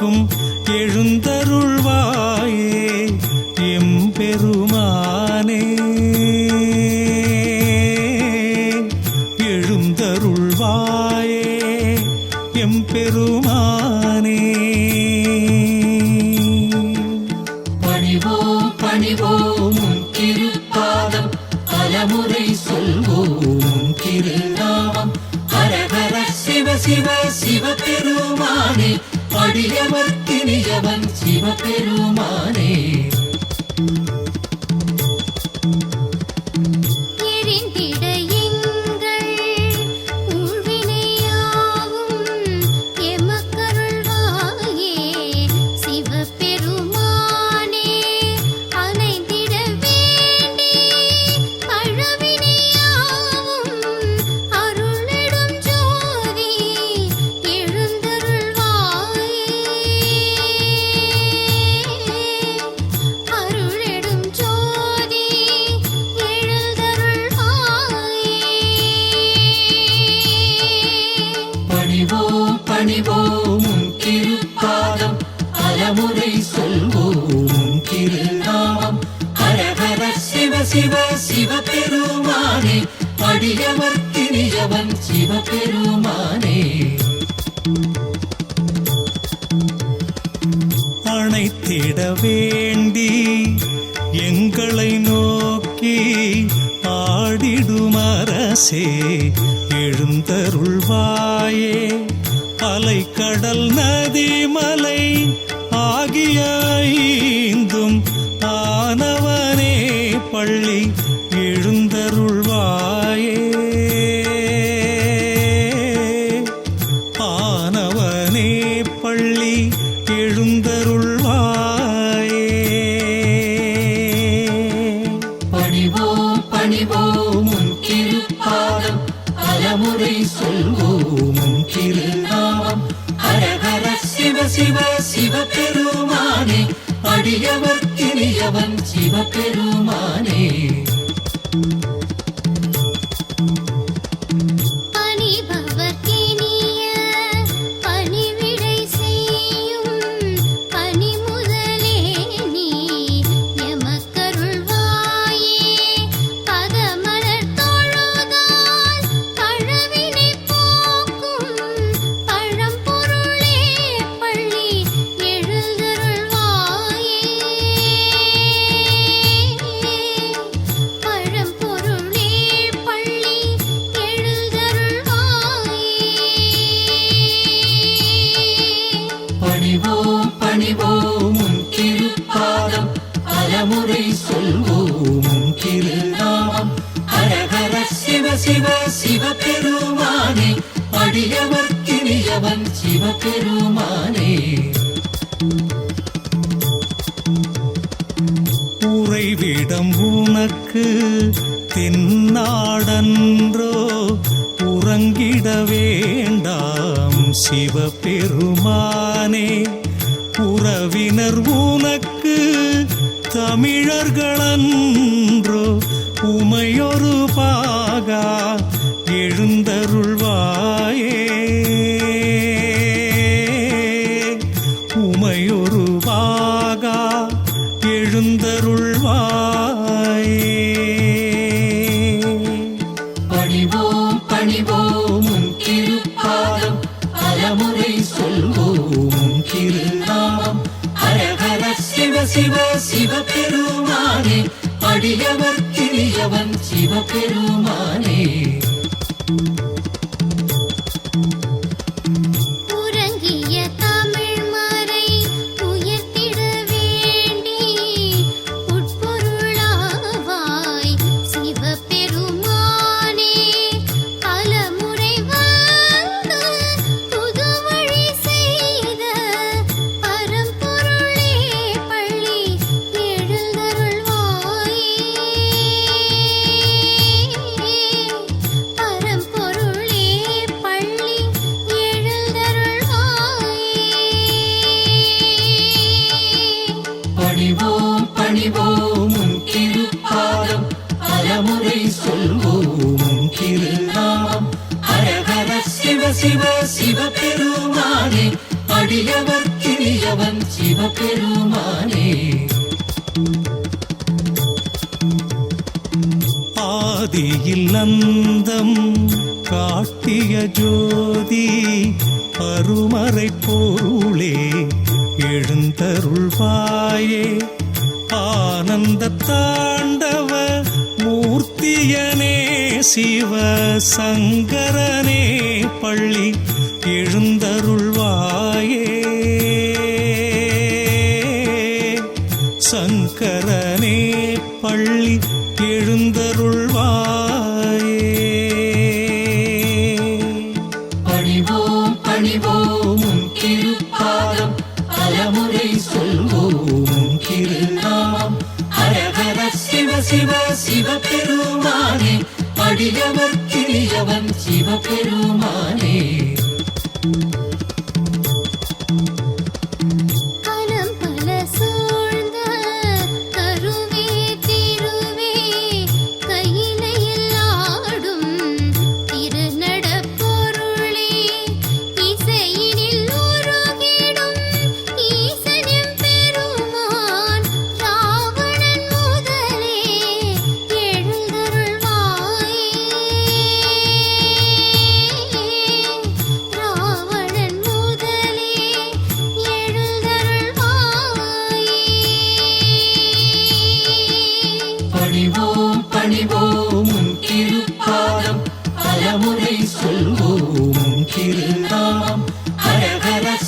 நிற்கும் எழு ദൈവപെരുമാനെ வேண்டி எங்களை நோக்கி ஆடிடுமரசே எழுந்தருள்வாயே. எளியவர் கிளியவன் சிவபெருமானே. பெரியவர்க்கினியவன் சிவபெருமானே. உறைவிடம் உனக்கு தென்னாடன்றோ உறங்கிட வேண்டாம் சிவபெருமானே. உறவினர் உனக்கு தமிழர்களன்றோ உமையொரு பாகா பெருமா மறைப்போருளே எழுந்தருள்வாயே. ஆனந்த தாண்டவ மூர்த்தியனே சிவ சங்கரனே பள்ளி எழுந்தருள்வாயே. കൊടിയവർക്കിനിയവൻ ശിവപെരുമാനേ.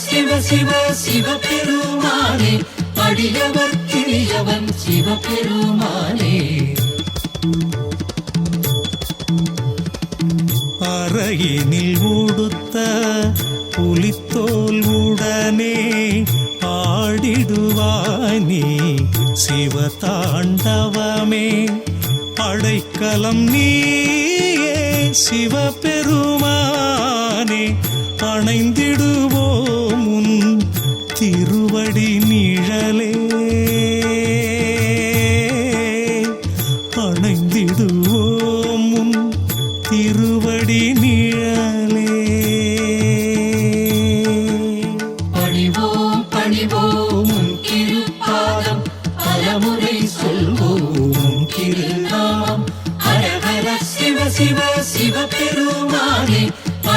சிவ சிவ சிவபெருமானே. அடியவர் கிளியவன் சிவபெருமானே. அறையினில் ஊடுத்த புலித்தோல் உடனே ஆடிடுவாய் நீ. சிவதாண்டவமே அடைக்கலம் நீயே சிவபெருமானே. அணைந்திடுவோ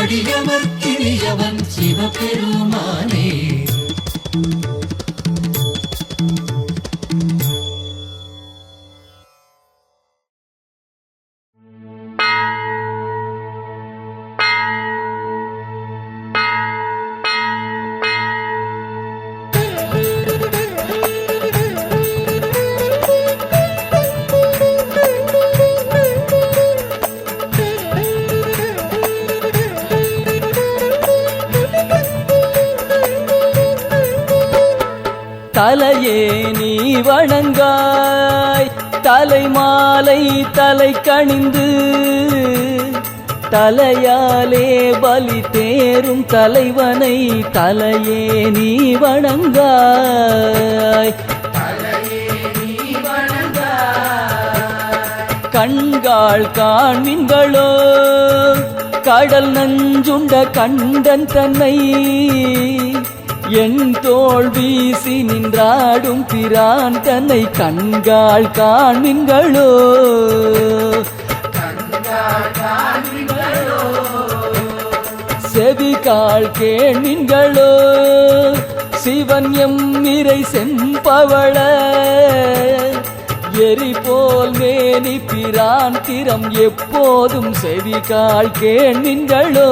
அடியவர் கிரியவன் சிவபெருமானே. தலையே நீ வணங்காய். தலை மாலை தலை கணிந்து தலையாலே பலி தேரும் தலைவனை தலையே நீ வணங்காய். கண்காள் காண்மின்களோ கடல் நஞ்சுண்ட கண்டன் தன்னை என் தோள் வீசி நின்றாடும் பிரான் தன்னை கண்காள் காண்மின்களோ செவிகால் கேண்மின்களோ சிவன் எம் இறை செம்பவள எரி போல் மேனி பிரான் திறம் எப்போதும் செவிகால் கேண்மின்களோ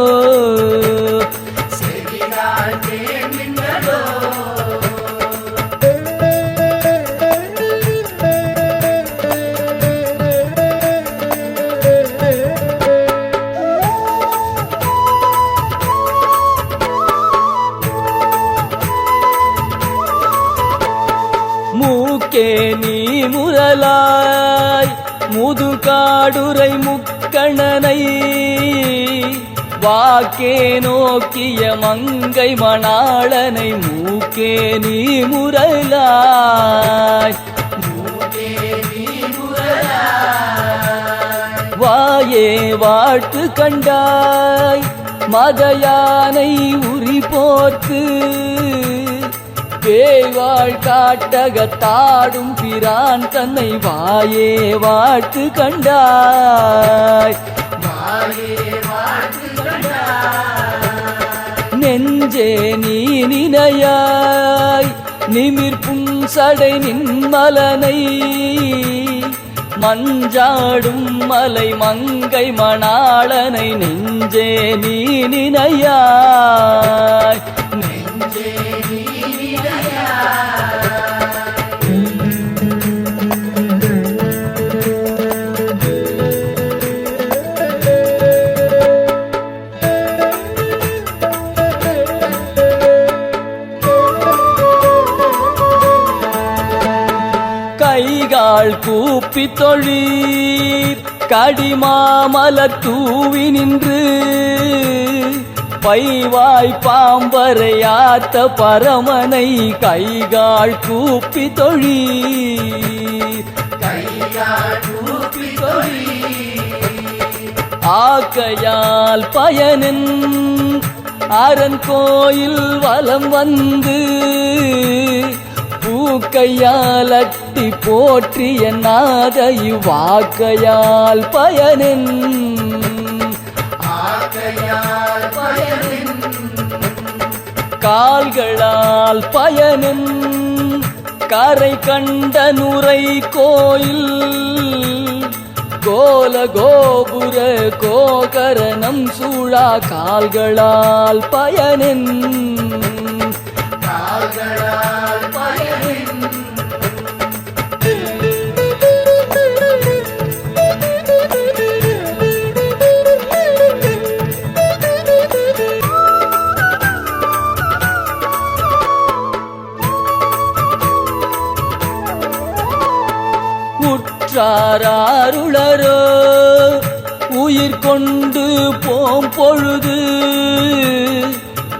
மூக்கே நீ முதலாய் முதுகாடுரை முக்கணனை வாக்கே நோக்கிய மங்கை மணாளனை மூக்கே நீ முரலாய் வாயே வாழ்த்து கண்டாய். மதயானை உரி போர்த்து பேய்வாள் காட்டகத்தாடும் பிரான் தன்னை வாயே வாழ்த்து கண்டாய். நெஞ்சே நீ நினையாய் நிமிர்ப்பும் சடை நின்மலனை மஞ்சாடும் மலை மங்கை மணாளனை நெஞ்சே நீ நினையாய். நெஞ்சே நீ நினையாய். கூப்பி தொழீர் கடிமாமல தூவி நின்று பைவாய் பாம்பரையாத்த பரமனை கைகால் கூப்பி தொழீர் ஆக்கையால் பயனின் அரண் கோயில் வலம் வந்து பூக்கையால் அட்டி போற்றிய நாத இவ்வாக்கையால் பயனின். கால்களால் பயனின். கரை கண்ட நுரை கோயில். கோல கோபுர கோகரணம் சூழா கால்களால் பயனின். உற்றாருளரோ உயிர் கொண்டு போம் பொழுது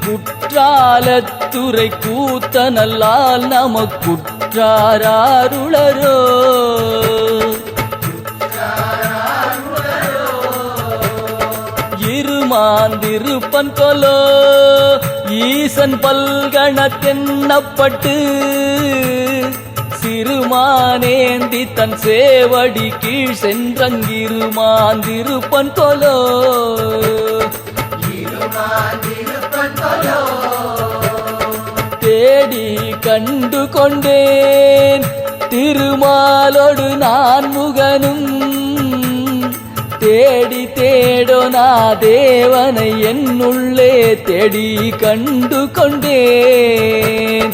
குற்றாலத்துறை கூத்த நல்லால் நமக்குற்றாருளரோ இருமாந்திருப்பன் கொலோ ஈசன் பல்கண தென்னப்பட்டு திருமானேந்தி தன் சேவடி கீழ் சென்றங்கிருமான் திருப்பன் கொலோ தேடி கண்டு கொண்டேன் திருமாலோடு நான் முகனும். தேடி தேடோனா தேவனை என்னுள்ளே தேடி கண்டு கொண்டேன்.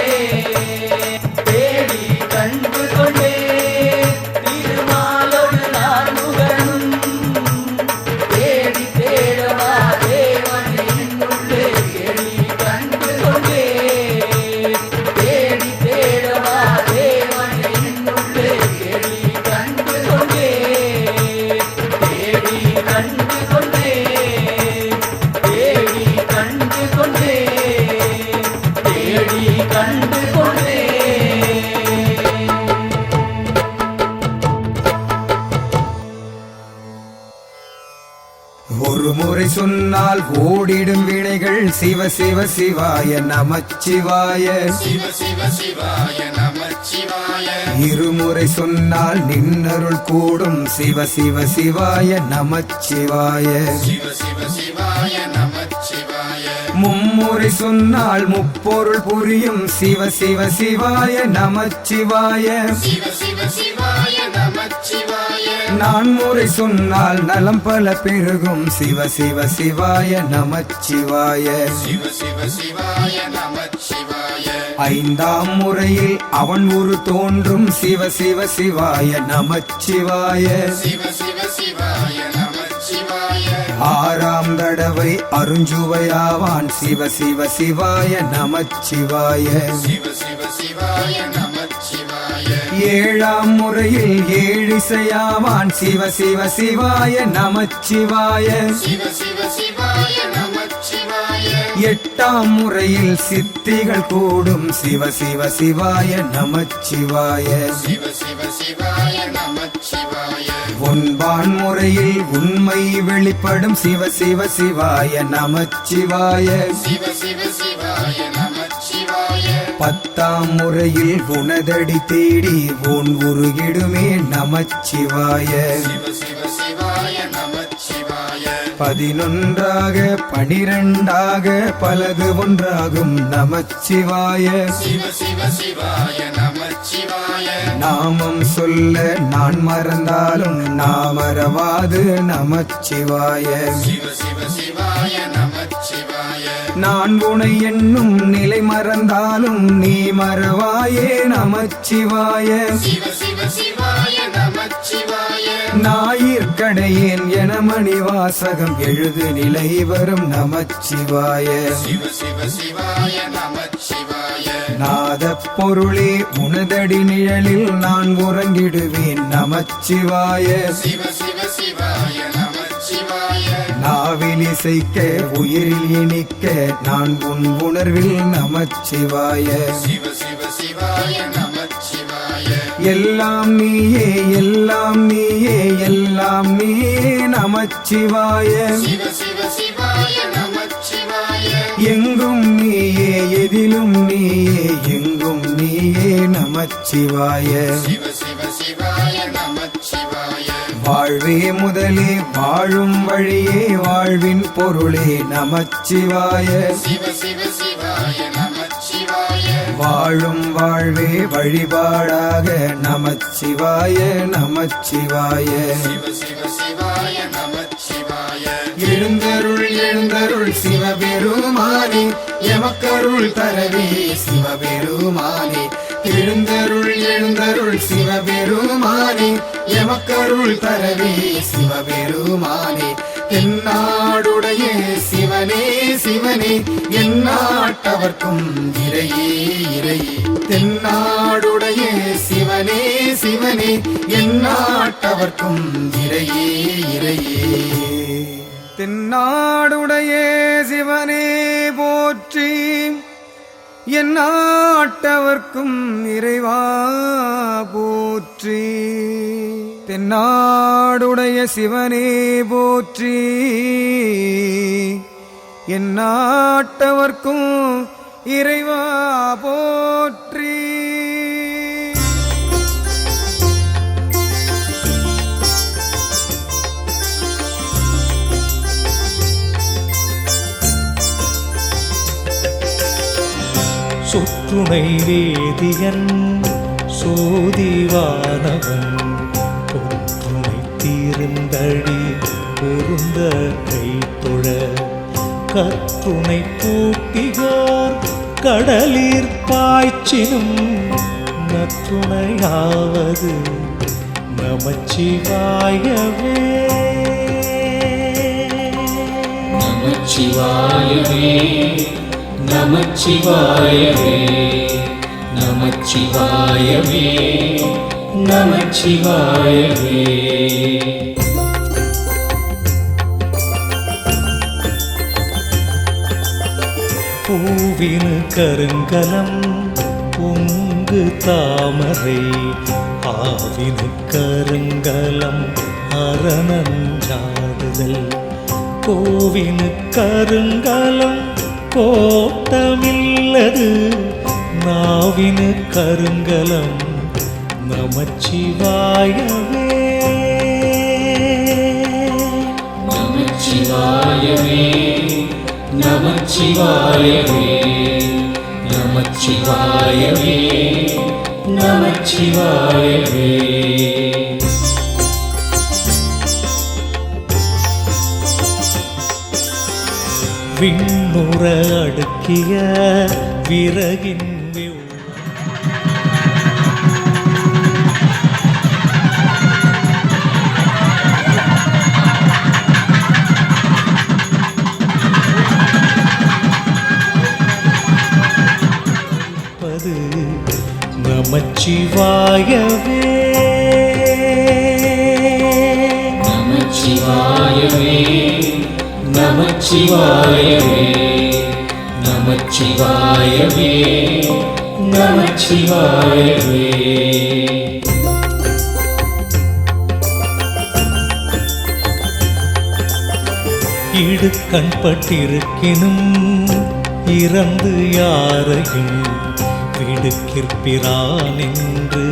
சிவ சிவ சிவாய நமச்சிவாய. சிவ சிவ சிவாய நமச்சிவாய. இருமுறை சொன்னால் நின்னருள் கூடும் சிவ சிவ சிவாய நமச்சிவாய. சிவ சிவ சிவாய நமச்சிவாய. மும்முறை சொன்னால் முப்பொருள் புரியும் சிவ சிவ சிவாய நமச்சிவாய. சிவ சிவ சிவாய நான் முறை சொன்னால் நலம் பல பெருகும். சிவ சிவ சிவாய நமச்சிவாய. சிவ சிவ சிவாய நமச்சிவாய ஐந்தாம் முறையில் அவன் ஒரு தோன்றும். சிவ சிவ சிவாய நமச்சிவாய. சிவ சிவ சிவாய ஆறாம் தடவை அருஞ்சுவையாவான். சிவ சிவ சிவாய நமச்சிவாய சிவ சிவ சிவாய நமச்சிவாய. ஏழாம் முறையில் ஏழிசையாவான். சிவ சிவ சிவாய நமச்சிவாய. எட்டாம் முறையில் சித்திகள் கூடும். சிவ சிவ சிவாய நமச்சிவாய. ஒன்பான் முறையில் உண்மை வெளிப்படும். சிவ சிவ சிவாய நமச்சிவாய. சிவ சிவ பத்தாம் முறையில் உனதடி தேடி உன் உருகிடுமே நமச்சிவாய. சிவ பதினொன்றாக பனிரெண்டாக பலது ஒன்றாகும் நமச்சிவாய. சிவ சிவ சிவாய நமச்சிவாய நாமம் சொல்ல நான் மறந்தாலும் நாமரவாது நமச்சிவாய சிவ சிவ சிவாய நமச்சிவாய. நான் உனை என்னும் நிலை மறந்தாலும் நீ மறவாயே நமச்சிவாய சிவ சிவ நமச்சிவாய. ஞாயிற்கடையேன் என மணிவாசகம் எழுது நிலை வரும் நமச்சிவாய. நாத பொருளே உனதடி நிழலில் நான் உறங்கிடுவேன் நமச்சிவாய. நாவில் இசைக்க உயிரில் இனிக்க நான் உன் உணர்வில் நமச்சிவாய. சிவ சிவ சிவாய எல்லாம் நீயே எல்லாம் நீயே எல்லாம் நீயே நமச்சிவாய. சிவ சிவ சிவாய நமச்சிவாய. எங்கும் நீயே எதிலும் நீயே எங்கும் நீயே நமச்சிவாய. சிவ சிவ சிவாய நமச்சிவாய. வாழ்வே முதலே வாழும் வழியே வாழ்வின் பொருளே நமச்சிவாய. சிவ சிவ வாழும் வாழ்வே வழிபாடாக நமச்சிவாய நமச்சிவாய. சிவாய நமச்சிவாய எழுந்தருள் எழுந்தருள் சிவபெருமானே எமக்கருள் தரவே சிவபெருமானே. எழுந்தருள் எழுந்தருள் சிவபெருமானே எமக்கருள் தரவே சிவபெருமானே. என்னாடுடைய சிவனே சிவனே என்னாட்டவர்க்கும் இறையே இறையே. தென்னாடுடைய சிவனே சிவனே என்னாட்டவர்க்கும் இறையே இறையே. தென்னாடுடைய சிவனே போற்றி என்னாட்டவர்க்கும் இறைவா போற்றி. தென்னாடுடைய சிவனே போற்றி. என் நாட்டவர்க்கும் இறைவா போற்றி. சுற்றுணை வேதியன் சோதிவானவன். பொற்றுணை தீர்ந்தடி பொருந்த கைத்தொழ கற்றுணை பூட்டிகோர் கடலீர் பாய்ச்சினும் நற்றுணையாவது நமச்சிவாயவே. நமச்சிவாயவே நமச்சிவாயவே நமச்சிவாயவே. நமச்சிவாயவே. பூவினு கருங்கலம் பொங்கு தாமரை ஆவினு கருங்கலம் அரணஞ்சாடுதல். கோவினு கருங்கலம் கோட்டமில்லது நாவினு கருங்கலம் நமச்சிவாயவே நமச்சிவாயவே நமச்சிவாயவே நமச்சிவாயவே நமச்சிவாயவே விண்ணுற அடுக்கிய விறகின் நமச்சிவாயவே. நமச்சிவாயவே நமச்சிவாயவே நமச்சிவாயவே நமச்சிவாயவே. இடுக்கண் பட்டிருக்கினும் இறந்து யாரையும் விடுக்கிற்பிரான் என்று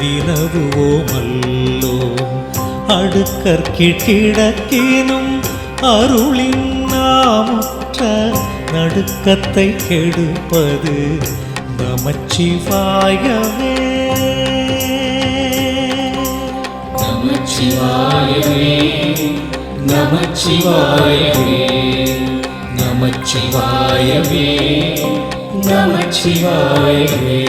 வினவுவோமல்லோ அடுக்கற்கிடக்கினும் அருளின் நாமுற்ற நடுக்கத்தை கெடுப்பது நமச்சிவாயவே. நமச்சிவாயவே நமச்சிவாயவே நமச்சிவாயவே. நமச்சிவாயவே